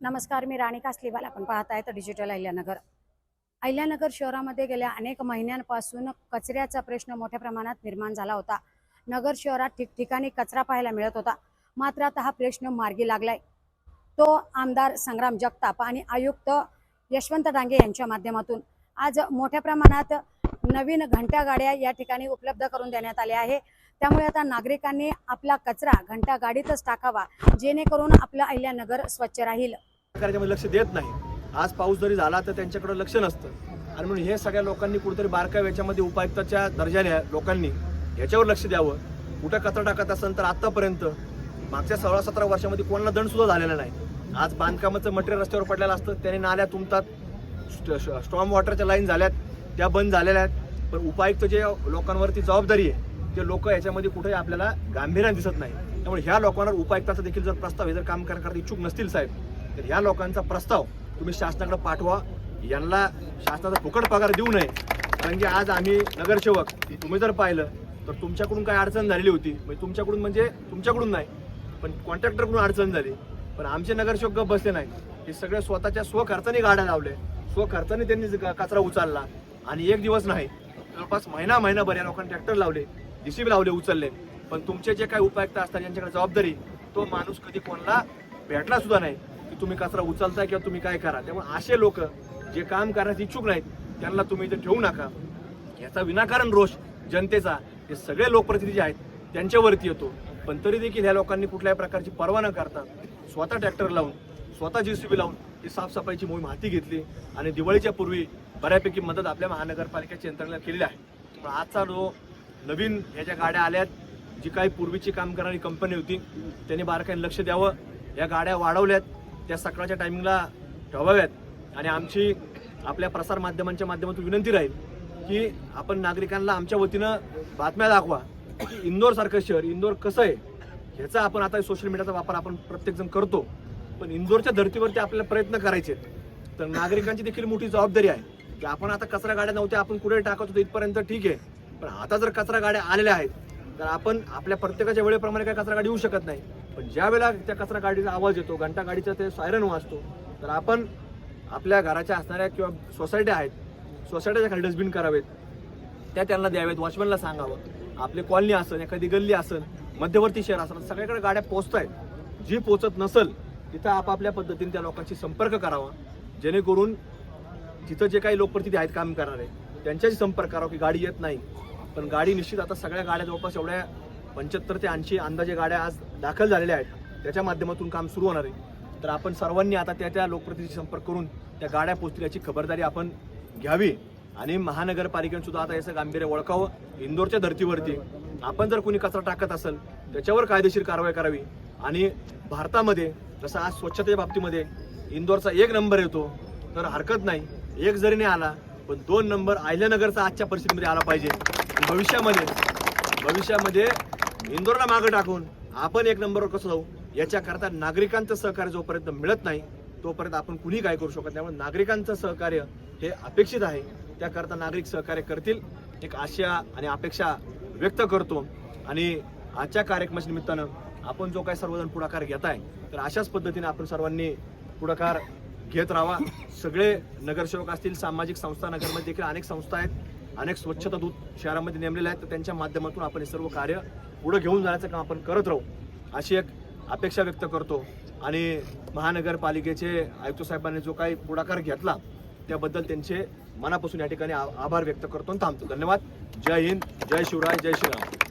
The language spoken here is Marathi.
नमस्कार मी राणी कासलीवाल. आपण पाहत आहेत डिजिटल अहिल्यानगर. अहिल्यानगर शहरामध्ये गेल्या अनेक महिन्यांपासून कचऱ्याचा प्रश्न मोठ्या प्रमाणात निर्माण झाला होता. नगर शहरात ठिकठिकाणी कचरा पाहायला मिळत होता. मात्र आता हा प्रश्न मार्गी लागलाय. तो आमदार संग्राम जगताप आणि आयुक्त यशवंत डांगे यांच्या माध्यमातून. आज मोठ्या प्रमाणात नवीन घंटा गाड्या या ठिकाणी उपलब्ध करून देण्यात आल्या आहे. त्यामुळे आता नागरिकांनी आपला कचरा घंटा गाडीतच टाकावा जेणेकरून आपलं अहिल्यानगर स्वच्छ राहील. कार्यामध्ये लक्ष देत नाही. आज पाऊस जरी झाला तर त्यांच्याकडे लक्ष नसतं. आणि म्हणून हे सगळ्या लोकांनी कुठेतरी बारकाव याच्यामध्ये उपायुक्ताच्या दर्जाने लोकांनी याच्यावर लक्ष द्यावं. कुठं कचरा टाकत असेल तर आतापर्यंत मागच्या सोळा सतरा वर्षामध्ये कोणाला दंड सुद्धा झालेला नाही. आज बांधकामाचं मटेरियल रस्त्यावर पडलेलं असतं त्याने नाल्या तुंबतात स्ट्रॉम वॉटरच्या लाईन झाल्यात त्या बंद झालेल्या आहेत. पण उपायुक्त जे लोकांवरती जबाबदारी आहे ते लोक याच्यामध्ये कुठे आपल्याला गांभीर्याने दिसत नाही. त्यामुळे ह्या लोकांवर उपायुक्ताचा देखील जर प्रस्ताव हे जर काम करण्याकरता इच्छुक नसतील साहेब तर ह्या लोकांचा प्रस्ताव तुम्ही शासनाकडे पाठवा. यांना शासनाचा फुकट पगार देऊ नये. कारण की आज आम्ही नगरसेवक तुम्ही जर पाहिलं तर तुमच्याकडून काय अडचण झालेली होती. म्हणजे तुमच्याकडून म्हणजे तुमच्याकडून नाही पण कॉन्ट्रॅक्टरकडून अडचण झाली. पण आमचे नगरसेवक गप्प बसले नाही हे सगळे स्वतःच्या स्वखर्चाने गाड्या लावले. स्वखर्चाने त्यांनी ज- कचरा उचलला. आणि एक दिवस नाही जवळपास महिना महिनाभर या लोकांनी ट्रॅक्टर लावले जीसीबी लावले उचलले. पण तुमचे जे काही उपायुक्त असतात यांच्याकडे जबाबदारी तो माणूस कधी कोणाला भेटला सुद्धा नाही. की तुम्ही कचरा उचलताय किंवा तुम्ही काय करा. त्यामुळे असे लोक जे काम करण्यास इच्छुक नाहीत त्यांना तुम्ही इथे ठेवू नका. याचा विनाकारण रोष जनतेचा हे सगळे लोकप्रतिनिधी जे आहेत त्यांच्यावरती येतो. पण तरी देखील ह्या लोकांनी कुठल्याही प्रकारची पर्वा न करता स्वतः ट्रॅक्टर लावून स्वतः जी सी बी लावून ही साफसफाईची मोहीम हाती घेतली आणि दिवाळीच्या पूर्वी बऱ्यापैकी मदत आपल्या महानगरपालिकेच्या यंत्रणेला केलेली आहे. पण आजचा जो नवीन ह्या ज्या गाड्या आल्यात जी काही पूर्वीची काम करणारी कंपनी होती त्यांनी बारकाईने लक्ष द्यावं. या गाड्या वाढवल्यात. त्या सकाळच्या टायमिंगला ठेवाव्यात. आणि आमची आपल्या प्रसार माध्यमांच्या माध्यमातून विनंती राहील की आपण नागरिकांना आमच्या वतीनं बातम्या दाखवा की इंदोर सारखं शहर इंदोर कसं आहे ह्याचा आपण आता सोशल मीडियाचा वापर आपण प्रत्येकजण करतो. पण इंदोरच्या धर्तीवरती आपल्याला प्रयत्न करायचे तर नागरिकांची देखील मोठी जबाबदारी आहे की आपण आता कचरा गाड्या नव्हत्या आपण कुठे टाकत होतो इथपर्यंत ठीक आहे. पण आता जर कचरा गाड्या आलेल्या आहेत तर आपण आपल्या प्रत्येकाच्या वेळेप्रमाणे काय कचरा गाडी येऊ शकत नाही. पण ज्या वेळेला त्या कचरा गाडीचा आवाज येतो घंटा गाडीचा ते सायरन वाजतो तर आपण आपल्या घराच्या असणाऱ्या किंवा सोसायट्या आहेत सोसायट्याच्या खाली डस्टबिन करावेत. त्या त्यांना द्यावेत वॉचमॅनला सांगावं. आपली कॉलनी असेल एखादी गल्ली असेल मध्यवर्ती शहर असेल सगळ्याकडे गाड्या पोचत आहेत जी पोचत नसेल तिथं आपापल्या पद्धतीने त्या लोकांशी संपर्क करावा. जेणेकरून तिथं जे काही लोकप्रतिनिधी आहेत काम करणारे त्यांच्याशी संपर्क करावा की गाडी येत नाही. पण गाडी निश्चित आता सगळ्या गाड्या जवळपास एवढ्या पंच्याहत्तर ते ऐंशी अंदाजे गाड्या आज दाखल झालेल्या आहेत. त्याच्या माध्यमातून काम सुरू होणार आहे. तर आपण सर्वांनी आता त्या त्या लोकप्रतिनिधी संपर्क करून त्या गाड्या पोचतील याची खबरदारी आपण घ्यावी आणि महानगरपालिकेने सुद्धा आता याचं गांभीर्य ओळखावं. इंदोरच्या धर्तीवरती आपण जर कोणी कचरा टाकत असेल त्याच्यावर कायदेशीर कारवाई करावी. आणि भारतामध्ये जसं आज स्वच्छतेच्या बाबतीमध्ये इंदोरचा एक नंबर येतो तर हरकत नाही. एक जरी नाही आला पण दोन नंबर आयल्यानगरचा आजच्या परिस्थितीमध्ये आला पाहिजे. भविष्यामध्ये भविष्यामध्ये इंदोरला मागं टाकून आपण एक नंबरवर कसं जाऊ? याच्याकरता नागरिकांचं सहकार्य जोपर्यंत मिळत नाही तोपर्यंत आपण कुणी काय करू शकत त्यामुळे नागरिकांचं सहकार्य हे अपेक्षित आहे. त्याकरता नागरिक सहकार्य करतील. एक आशा आणि अपेक्षा व्यक्त करतो. आणि आजच्या कार्यक्रमाच्या निमित्तानं आपण जो काय सर्वजण पुढाकार घेत आहे तर अशाच पद्धतीने आपण सर्वांनी पुढाकार घेत राहावा. सगळे नगरसेवक असतील सामाजिक संस्था नगरमध्ये देखील अनेक संस्था आहेत. अनेक स्वच्छता दूत शहरामध्ये नेमलेले आहेत. तर त्यांच्या माध्यमातून आपण हे सर्व कार्य पुढं घेऊन जाण्याचं काम आपण करत राहू अशी एक अपेक्षा व्यक्त करतो. आणि महानगरपालिकेचे आयुक्त साहेबांनी जो काही पुढाकार घेतला त्याबद्दल त्यांचे मनापासून या ठिकाणी आ- आभार व्यक्त करतो आणि थांबतो. धन्यवाद. जय हिंद. जय शिवराय. जय श्रीराम.